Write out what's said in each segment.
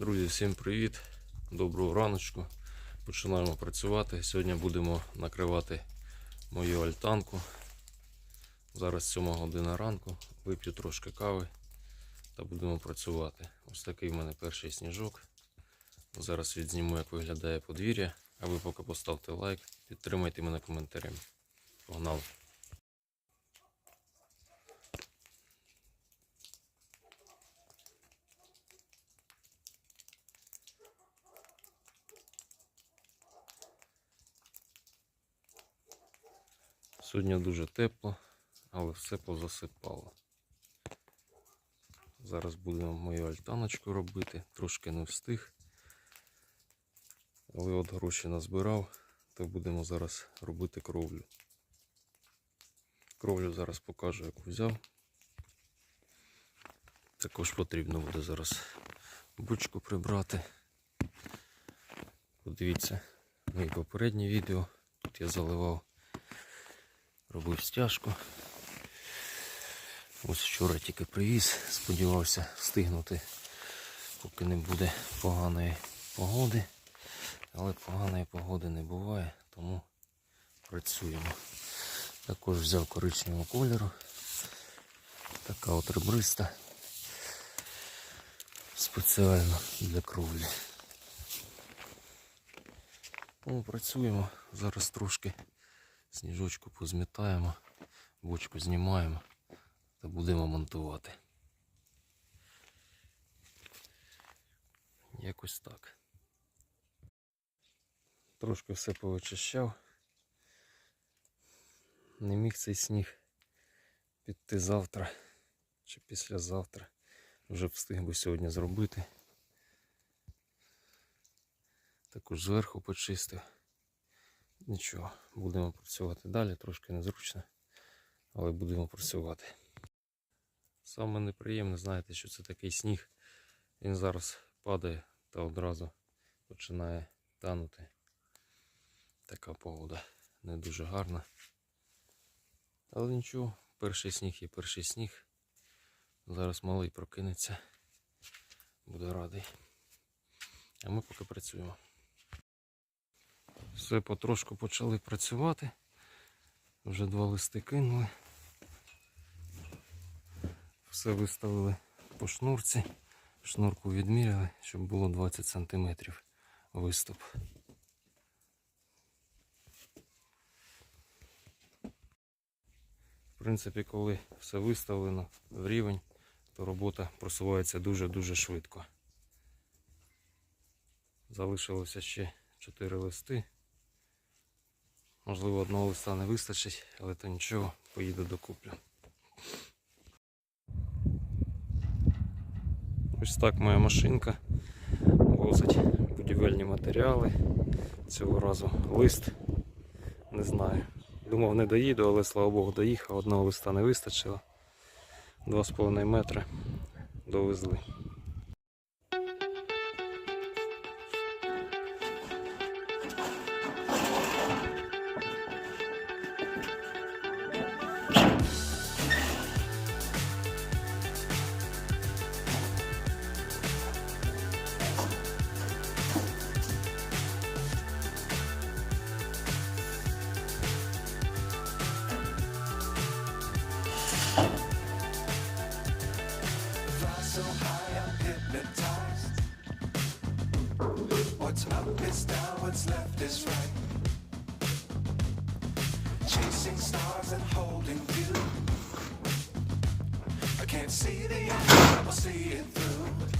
Друзі, всім привіт! Доброго раночку. Починаємо працювати. Сьогодні будемо накривати мою альтанку. Зараз 7 година ранку. Вип'ю трошки кави та будемо працювати. Ось такий в мене перший сніжок. Зараз відзніму, як виглядає подвір'я. А ви поки поставте лайк, підтримайте мене коментарем. Погнали! Сьогодні дуже тепло, але все позасипало. Зараз будемо мою альтаночку робити, трошки не встиг. Але от гроші назбирав, то будемо зараз робити кровлю. Кровлю зараз покажу, яку взяв. Також потрібно буде зараз бучку прибрати. Подивіться моє попереднє відео. Тут я заливав робив стяжку. Ось вчора тільки привіз, сподівався встигнути, поки не буде поганої погоди. Але поганої погоди не буває, тому працюємо. Також взяв коричневого кольору. Така от ребриста. Спеціально для кровлі. Тому працюємо. Зараз трошки Сніжочку позмітаємо, бочку знімаємо та будемо монтувати. Якось так. Трошки все повичищав. Не міг цей сніг піти завтра чи післязавтра. Вже встиг би сьогодні зробити. Також зверху почистив. Нічого, будемо працювати далі, трошки незручно, але будемо працювати. Саме неприємне, знаєте, що це такий сніг. Він зараз падає та одразу починає танути. Така погода не дуже гарна. Але нічого, перший сніг є перший сніг. Зараз малий прокинеться. Буду радий. А ми поки працюємо. Все потрошку почали працювати. Вже два листи кинули. Все виставили по шнурці. Шнурку відміряли, щоб було 20 см виступ. В принципі, коли все виставлено в рівень, то робота просувається дуже-дуже швидко. Залишилося ще 4 листи. Можливо, одного листа не вистачить, але то нічого, поїду докуплю. Ось так моя машинка возить будівельні матеріали. Цього разу лист. Не знаю. Думав не доїду, але слава Богу доїхав, одного листа не вистачило. 2,5 метри довезли. What's left is right. Chasing stars and holding you. I can't see the end, but I'll see it through.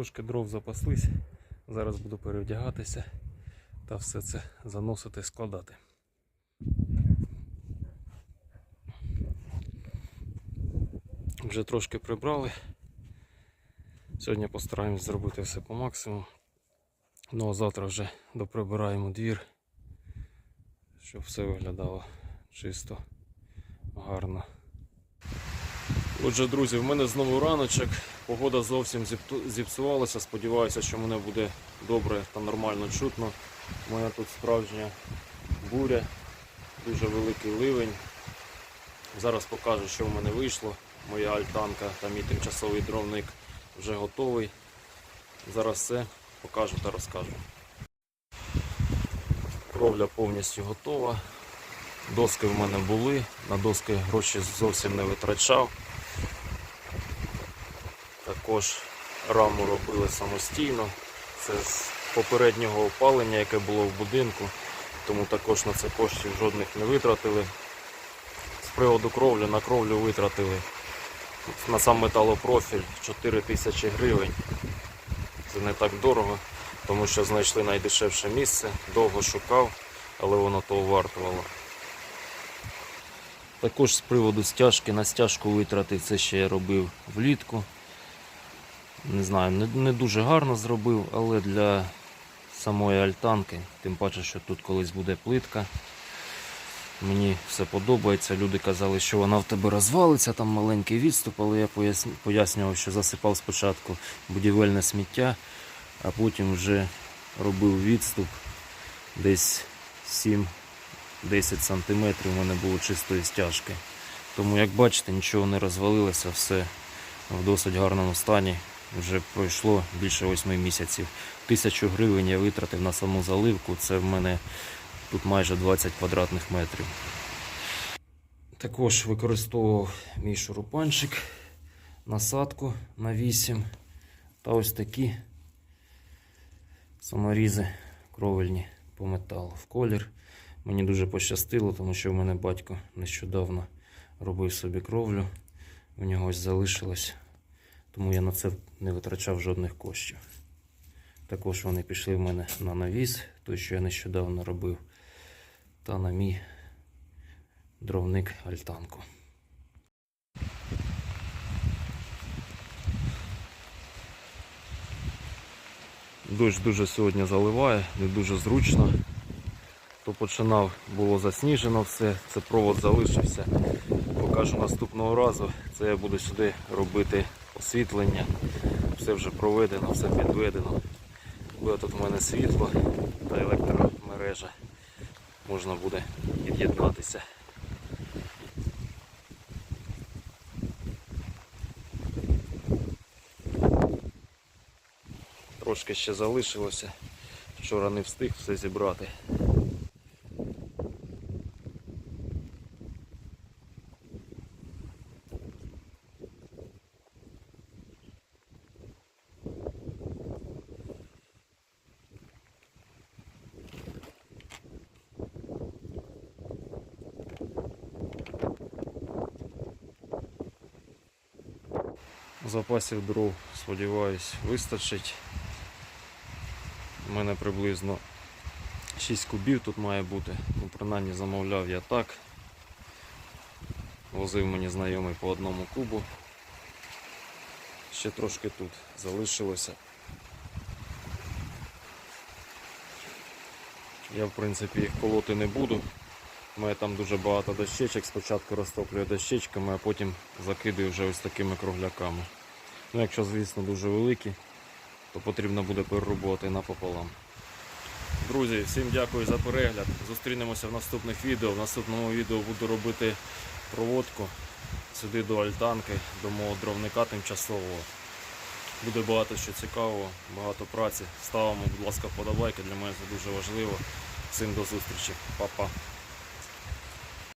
Трошки дров запаслись. Зараз буду перевдягатися та все це заносити, складати. Вже трошки прибрали. Сьогодні постараємось зробити все по максимуму. Ну а завтра вже доприбираємо двір, щоб все виглядало чисто, гарно. Отже, друзі, в мене знову раночок. Погода зовсім зіпсувалася. Сподіваюся, що мене буде добре та нормально чутно. У мене тут справжня буря, дуже великий ливень. Зараз покажу, що в мене вийшло. Моя альтанка та мій тимчасовий дровник вже готовий. Зараз все покажу та розкажу. Кровля повністю готова. Доски в мене були, на доски гроші зовсім не витрачав. Також раму робили самостійно. Це з попереднього опалення, яке було в будинку, тому також на це коштів жодних не витратили. З приводу кровлі на кровлю витратили на сам металопрофіль 4 тисячі гривень. Це не так дорого, тому що знайшли найдешевше місце, довго шукав, але воно того вартувало. Також з приводу стяжки на стяжку витратив, це ще я робив влітку. Не знаю, не, не дуже гарно зробив, але для самої альтанки, тим паче, що тут колись буде плитка. Мені все подобається. Люди казали, що вона в тебе розвалиться, там маленький відступ, але я пояснював, що засипав спочатку будівельне сміття, а потім вже робив відступ десь 7-10 см у мене було чистої стяжки. Тому, як бачите, нічого не розвалилося, все в досить гарному стані. Вже пройшло більше 8 місяців. Тисячу гривень я витратив на саму заливку. Це в мене тут майже 20 квадратних метрів. Також використовував мій шурупанчик, насадку на 8 та ось такі саморізи кровельні по металу в колір. Мені дуже пощастило, тому що в мене батько нещодавно робив собі кровлю. У нього ось залишилось, тому я на це не витрачав жодних коштів. Також вони пішли в мене на навіс, той, що я нещодавно робив, та на мій дровник альтанку. Дощ дуже сьогодні заливає, не дуже зручно. То починав, було засніжено все, це провод залишився. Покажу наступного разу. Це я буду сюди робити освітлення. Все вже проведено, все підведено. Буде тут в мене світло та електромережа. Можна буде під'єднатися. Трошки ще залишилося. Вчора не встиг все зібрати. Запасів дров, сподіваюсь, вистачить. У мене приблизно 6 кубів тут має бути. Ну, принаймні замовляв я так. Возив мені знайомий по одному кубу. Ще трошки тут залишилося. Я в принципі їх колоти не буду. Мене там дуже багато дощечок. Спочатку розтоплюю дощечками, а потім закидаю вже ось такими кругляками. Ну, якщо, звісно, дуже великі, то потрібно буде перерубувати напополам. Друзі, всім дякую за перегляд. Зустрінемося в наступних відео. В наступному відео буду робити проводку сюди до альтанки, до мого дровника тимчасового. Буде багато що цікавого, багато праці. Ставимо, будь ласка, вподобайки, для мене це дуже важливо. Всім до зустрічі. Па-па.